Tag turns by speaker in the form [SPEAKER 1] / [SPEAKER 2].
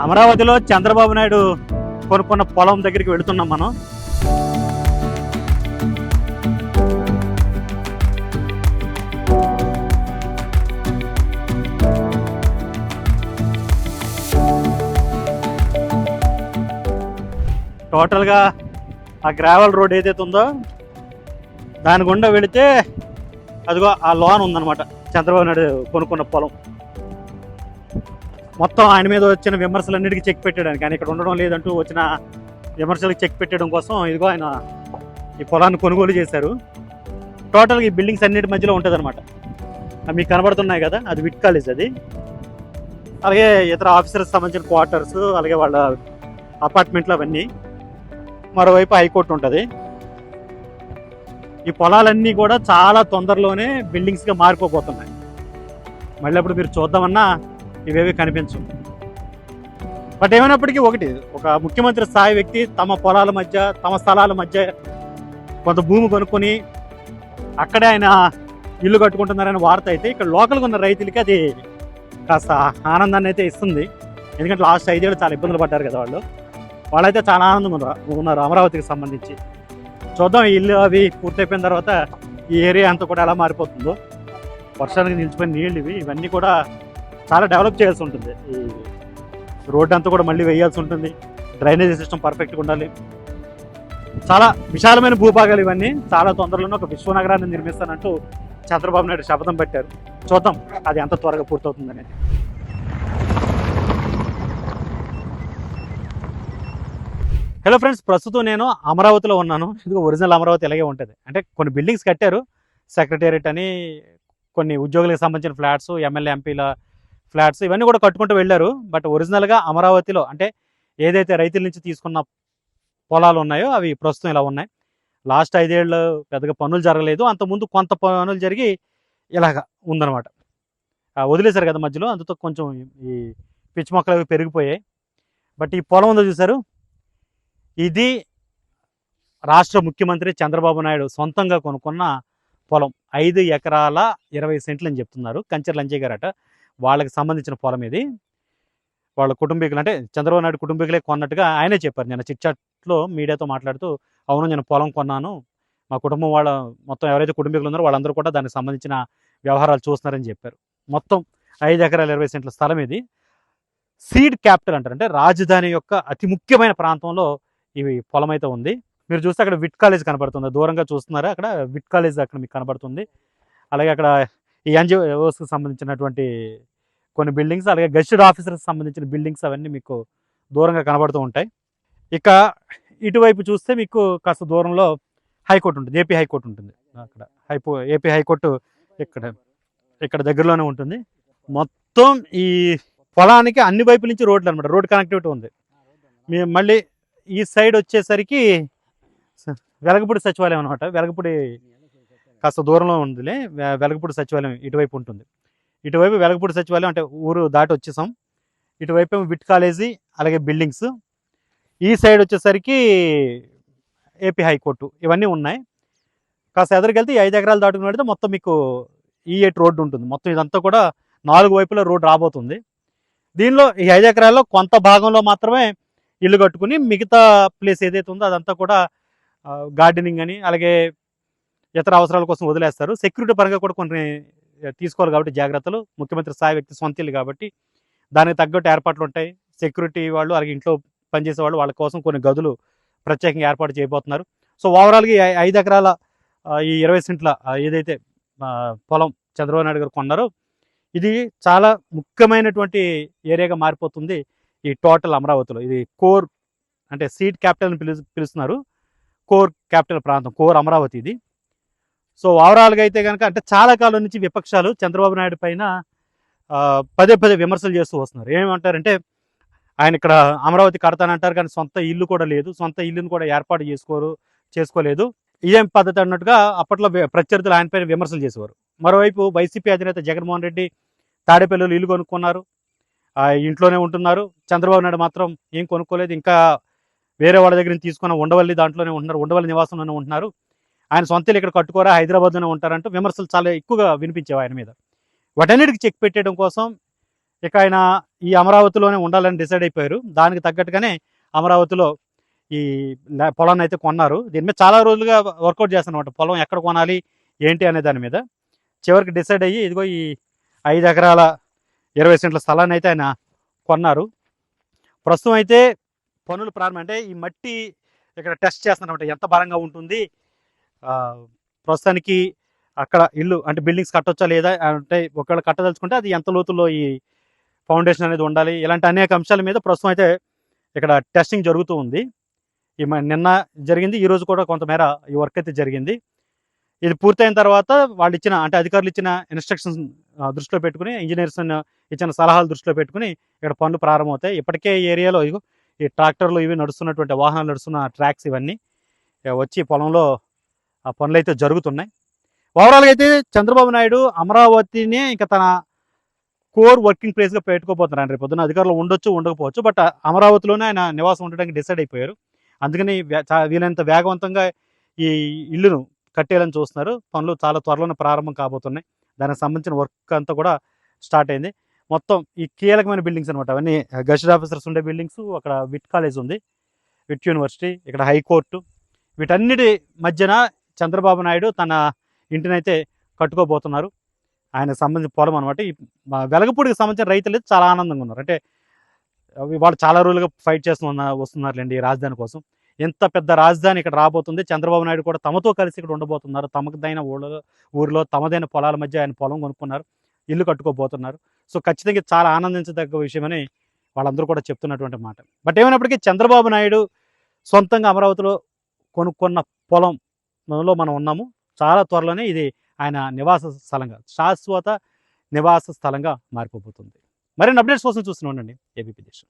[SPEAKER 1] అమరావతిలో చంద్రబాబు నాయుడు కొనుక్కున్న పొలం దగ్గరికి వెళుతున్నాం మనం. టోటల్గా ఆ గ్రావెల్ రోడ్ ఏదైతే ఉందో దాని గుండా వెళితే అదిగో ఆ లోన్ ఉందన్నమాట. చంద్రబాబు నాయుడు కొనుక్కున్న పొలం. మొత్తం ఆయన మీద వచ్చిన విమర్శలన్నిటికీ చెక్ పెట్టడానికి ఆయన. ఇక్కడ ఉండడం లేదంటూ వచ్చిన విమర్శలకు చెక్ పెట్టడం కోసం ఇదిగో ఆయన ఈ పొలాన్ని కొనుగోలు చేశారు. టోటల్గా ఈ బిల్డింగ్స్ అన్నిటి మధ్యలో ఉంటుంది అనమాట మీకు కనబడుతున్నాయి కదా అది విట్ కాలేజ్ అది. అలాగే ఇతర ఆఫీసర్స్ సంబంధించిన క్వార్టర్స్ అలాగే వాళ్ళ అపార్ట్మెంట్లు అవన్నీ. మరోవైపు హైకోర్టు ఉంటుంది. ఈ పొలాలన్నీ కూడా చాలా తొందరలోనే బిల్డింగ్స్గా మారిపోబోతున్నాయి. మళ్ళీ అప్పుడు మీరు చూద్దామన్నా ఇవేవి కనిపించవు. బట్ ఏమైనప్పటికీ ఒకటి ఒక ముఖ్యమంత్రి స్థాయి వ్యక్తి తమ పొలాల మధ్య తమ స్థలాల మధ్య కొంత భూమి కొనుక్కొని అక్కడే ఆయన ఇల్లు కట్టుకుంటున్నారనే వార్త అయితే ఇక్కడ లోకల్గా ఉన్న రైతులకి అది కాస్త ఆనందాన్ని అయితే ఇస్తుంది. ఎందుకంటే లాస్ట్ ఐదేళ్ళు చాలా ఇబ్బందులు పడ్డారు కదా వాళ్ళు. వాళ్ళైతే చాలా ఆనందం ఉన్నారు ఉన్నారు అమరావతికి సంబంధించి. చూద్దాం ఇల్లు అవి పూర్తయిపోయిన తర్వాత ఈ ఏరియా అంతా కూడా ఎలా మారిపోతుందో. వర్షానికి నిలిచిపోయిన నీళ్ళు ఇవి ఇవన్నీ కూడా చాలా డెవలప్ చేయాల్సి ఉంటుంది. ఈ రోడ్డు అంతా కూడా మళ్ళీ వేయాల్సి ఉంటుంది. డ్రైనేజ్ సిస్టమ్ పర్ఫెక్ట్గా ఉండాలి. చాలా విశాలమైన భూభాగాలు ఇవన్నీ. చాలా తొందరలోనే ఒక విశ్వనగరాన్ని నిర్మిస్తానంటూ చంద్రబాబు నాయుడు శపథం పెట్టారు. చూద్దాం అది ఎంత త్వరగా పూర్తవుతుందని హలో ఫ్రెండ్స్ ప్రస్తుతం నేను అమరావతిలో ఉన్నాను. ఇది ఒరిజినల్ అమరావతి ఇలాగే ఉంటుంది. అంటే కొన్ని బిల్డింగ్స్ కట్టారు. సెక్రటేరియట్ అని కొన్ని ఉద్యోగులకు సంబంధించిన ఫ్లాట్స్ ఎమ్మెల్యే ఎంపీల ఫ్లాట్స్ ఇవన్నీ కూడా కట్టుకుంటూ వెళ్ళారు. బట్ ఒరిజినల్గా అమరావతిలో అంటే ఏదైతే రైతుల నుంచి తీసుకున్న పొలాలు ఉన్నాయో అవి ప్రస్తుతం ఇలా ఉన్నాయి. లాస్ట్ ఐదేళ్ళు పెద్దగా పనులు జరగలేదు. అంతకుముందు కొంత పనులు జరిగి ఇలాగ ఉందన్నమాట. వదిలేశారు కదా మధ్యలో. అందుతో కొంచెం ఈ పిచ్చి మొక్కలు అవి పెరిగిపోయాయి. బట్ ఈ పొలం ఉందో చూసారు ఇది రాష్ట్ర ముఖ్యమంత్రి చంద్రబాబు నాయుడు సొంతంగా కొనుక్కున్న పొలం. ఐదు ఎకరాల ఇరవై సెంట్లు అని చెప్తున్నారు. కంచర్ లంచయ్య గారట. వాళ్ళకి సంబంధించిన పొలం ఇది. వాళ్ళ కుటుంబీకులు అంటే చంద్రబాబు నాయుడు కుటుంబీకులే కొన్నట్టుగా ఆయనే చెప్పారు. నేను చిట్చాట్లో మీడియాతో మాట్లాడుతూ అవును నేను పొలం కొన్నాను. మా కుటుంబం వాళ్ళ మొత్తం ఎవరైతే కుటుంబీకులు ఉన్నారో వాళ్ళందరూ కూడా దానికి సంబంధించిన వ్యవహారాలు చూస్తున్నారని చెప్పారు. మొత్తం ఐదు ఎకరాల ఇరవై సెంట్ల స్థలం ఇది. సీడ్ క్యాపిటల్ అంటారు. అంటే రాజధాని యొక్క అతి ముఖ్యమైన ప్రాంతంలో ఇవి పొలం అయితే ఉంది. మీరు చూస్తే అక్కడ విట్ కాలేజ్ కనబడుతుంది. దూరంగా చూస్తున్నారా? అక్కడ విట్ కాలేజ్ అక్కడ మీకు కనబడుతుంది. అలాగే అక్కడ ఈ ఎన్జిఓస్కి సంబంధించినటువంటి కొన్ని బిల్డింగ్స్ అలాగే గెస్టెడ్ ఆఫీసర్కి సంబంధించిన బిల్డింగ్స్ అవన్నీ మీకు దూరంగా కనబడుతూ ఉంటాయి. ఇక ఇటువైపు చూస్తే మీకు కాస్త దూరంలో హైకోర్టు ఉంటుంది ఏపీ హైకోర్టు ఉంటుంది. అక్కడ హైపో ఏపీ హైకోర్టు ఇక్కడ ఇక్కడ దగ్గరలోనే ఉంటుంది. మొత్తం ఈ పొలానికి అన్ని వైపుల నుంచి రోడ్లు అనమాట రోడ్ కనెక్టివిటీ ఉంది. మీ మళ్ళీ ఈ సైడ్ వచ్చేసరికి వెలగపూడి సచివాలయం అనమాట వెలగపూడి కాస్త దూరంలో ఉందిలే. వెలగపూడి సచివాలయం ఇటువైపు ఉంటుంది. ఇటువైపు వెలగపూడి సచివాలయం అంటే ఊరు దాటి వచ్చేసాం. ఇటువైపు ఏమో విట్ కాలేజీ అలాగే బిల్డింగ్స్. ఈ సైడ్ వచ్చేసరికి ఏపీ హైకోర్టు ఇవన్నీ ఉన్నాయి. కాస్త ఎదురుకెళ్తే ఈ ఐదు ఎకరాలు దాటుకుని పెడితే మొత్తం మీకు ఈ ఎయిట్ రోడ్డు ఉంటుంది. మొత్తం ఇదంతా కూడా నాలుగు వైపుల రోడ్డు రాబోతుంది. దీనిలో ఈ ఐదు ఎకరాల్లో కొంత భాగంలో మాత్రమే ఇల్లు కట్టుకుని మిగతా ప్లేస్ ఏదైతే ఉందో అదంతా కూడా గార్డెనింగ్ అని అలాగే ఇతర అవసరాల కోసం వదిలేస్తారు. సెక్యూరిటీ పరంగా కూడా కొన్ని తీసుకోవాలి కాబట్టి జాగ్రత్తలు. ముఖ్యమంత్రి స్థాయి వ్యక్తి సొంతలు కాబట్టి దానికి తగ్గట్టు ఏర్పాట్లు ఉంటాయి. సెక్యూరిటీ వాళ్ళు అలాగే ఇంట్లో పనిచేసే వాళ్ళు వాళ్ళ కోసం కొన్ని గదులు ప్రత్యేకంగా ఏర్పాటు చేయబోతున్నారు. సో ఓవరాల్గా ఈ ఐదు ఎకరాల ఈ ఇరవై సెంట్ల ఏదైతే పొలం చంద్రబాబు నాయుడు గారు కొన్నారో ఇది చాలా ముఖ్యమైనటువంటి ఏరియాగా మారిపోతుంది ఈ టోటల్ అమరావతిలో. ఇది కోర్ అంటే సీడ్ క్యాపిటల్ అని పిలు పిలుస్తున్నారు. కోర్ క్యాపిటల్ ప్రాంతం కోర్ అమరావతి ఇది. సో ఓవరాల్గా అయితే కనుక అంటే చాలా కాలం నుంచి విపక్షాలు చంద్రబాబు నాయుడు పైన పదే పదే విమర్శలు చేస్తూ వస్తున్నారు. ఏమంటారంటే ఆయన ఇక్కడ అమరావతి కడతానంటారు కానీ సొంత ఇల్లు కూడా లేదు సొంత ఇల్లును కూడా ఏర్పాటు చేసుకోరు చేసుకోలేదు. ఇదేం పద్ధతి అన్నట్టుగా అప్పట్లో ప్రత్యర్థులు ఆయన పైన విమర్శలు చేసేవారు. మరోవైపు వైసీపీ అధినేత జగన్మోహన్ రెడ్డి తాడేపల్లిలో ఇల్లు కొనుక్కున్నారు. ఆ ఇంట్లోనే ఉంటున్నారు. చంద్రబాబు నాయుడు మాత్రం ఏం కొనుక్కోలేదు. ఇంకా వేరే వాళ్ళ దగ్గర నుంచి తీసుకున్న ఉండవల్లి దాంట్లోనే ఉంటున్నారు. ఉండవల్లి నివాసంలోనే ఉంటున్నారు. ఆయన సొంత ఇల్లు ఇక్కడ కట్టుకోరా హైదరాబాద్లోనే ఉంటారంటూ విమర్శలు చాలా ఎక్కువగా వినిపించేవి ఆయన మీద. వాటన్నిటికి చెక్ పెట్టడం కోసం ఇక ఆయన ఈ అమరావతిలోనే ఉండాలని డిసైడ్ అయిపోయారు. దానికి తగ్గట్టుగానే అమరావతిలో ఈ పొలాన్ని అయితే కొన్నారు. దీని మీద చాలా రోజులుగా వర్కౌట్ చేస్తాను అనమాట పొలం ఎక్కడ కొనాలి ఏంటి అనే దాని మీద. చివరికి డిసైడ్ అయ్యి ఇదిగో ఈ ఐదు ఎకరాల ఇరవై సెంట్ల స్థలాన్ని అయితే ఆయన కొన్నారు. ప్రస్తుతం అయితే పనులు ప్రారంభం అంటే ఈ మట్టి ఇక్కడ టెస్ట్ చేస్తున్నమాట ఎంత బలంగా ఉంటుంది ప్రస్తుతానికి అక్కడ ఇల్లు అంటే బిల్డింగ్స్ కట్టొచ్చా లేదా అంటే ఒకవేళ కట్టదలుచుకుంటే అది ఎంత లోతుల్లో ఈ ఫౌండేషన్ అనేది ఉండాలి? ఇలాంటి అనేక అంశాల మీద ప్రస్తుతం అయితే ఇక్కడ టెస్టింగ్ జరుగుతూ ఉంది. ఈ మ- నిన్న జరిగింది ఈరోజు కూడా కొంతమేర ఈ వర్క్ అయితే జరిగింది. ఇది పూర్తయిన తర్వాత వాళ్ళు ఇచ్చిన అంటే అధికారులు ఇచ్చిన ఇన్స్ట్రక్షన్స్ దృష్టిలో పెట్టుకుని ఇంజనీర్స్ ఇచ్చిన సలహాలు దృష్టిలో పెట్టుకుని ఇక్కడ పనులు ప్రారంభమవుతాయి. ఇప్పటికే ఈ ఏరియాలో ఈ ట్రాక్టర్లు ఇవి నడుస్తున్నటువంటి వాహనాలు నడుస్తున్న ట్రాక్స్ ఇవన్నీ వచ్చి పొలంలో ఆ పనులు అయితే జరుగుతున్నాయి. ఓవరాల్గా అయితే చంద్రబాబు నాయుడు అమరావతిని ఇంకా తన కోర్ వర్కింగ్ ప్లేస్గా పెట్టుకోబోతున్నారు రేపు పొద్దున అధికారులు ఉండొచ్చు ఉండకపోవచ్చు బట్ అమరావతిలోనే ఆయన నివాసం ఉండడానికి డిసైడ్ అయిపోయారు. అందుకని చా- వీలైనంత వేగవంతంగా ఈ ఇల్లును కట్టేయాలని చూస్తున్నారు. పనులు చాలా త్వరలోనే ప్రారంభం కాబోతున్నాయి. దానికి సంబంధించిన వర్క్ అంతా కూడా స్టార్ట్ అయింది. మొత్తం ఈ కీలకమైన బిల్డింగ్స్ అనమాట అవన్నీ గజెట్ ఆఫీసర్స్ ఉండే బిల్డింగ్స్ అక్కడ విట్ కాలేజ్ ఉంది విట్ యూనివర్సిటీ ఇక్కడ హైకోర్టు వీటన్నిటి మధ్యన చంద్రబాబు నాయుడు తన ఇంటినైతే కట్టుకోబోతున్నారు. ఆయనకు సంబంధించిన పొలం అనమాట ఈ మా వెలగపూడికి సంబంధించిన రైతులు చాలా ఆనందంగా ఉన్నారు. అంటే వాళ్ళు చాలా రోజులుగా ఫైట్ చేస్తున్న వస్తున్నారులేండి ఈ రాజధాని కోసం. ఎంత పెద్ద రాజధాని ఇక్కడ రాబోతుంది. చంద్రబాబు నాయుడు కూడా తమతో కలిసి ఇక్కడ ఉండబోతున్నారు. తమదైన ఊళ్ళో ఊరిలో తమదైన పొలాల మధ్య ఆయన పొలం కొనుక్కున్నారు. ఇల్లు కట్టుకోబోతున్నారు. సో ఖచ్చితంగా చాలా ఆనందించదగ్గ విషయమని వాళ్ళందరూ కూడా చెప్తున్నటువంటి మాట. బట్ ఏమైనప్పటికీ చంద్రబాబు నాయుడు సొంతంగా అమరావతిలో కొనుక్కున్న పొలం మనలో మనం ఉన్నాము. చాలా త్వరలోనే ఇది ఆయన నివాస స్థలంగా శాశ్వత నివాస స్థలంగా మారిపోబోతుంది. మరిన్ని అప్డేట్స్ కోసం చూస్తూనే ఉండండి. ఏబీపీ దేశం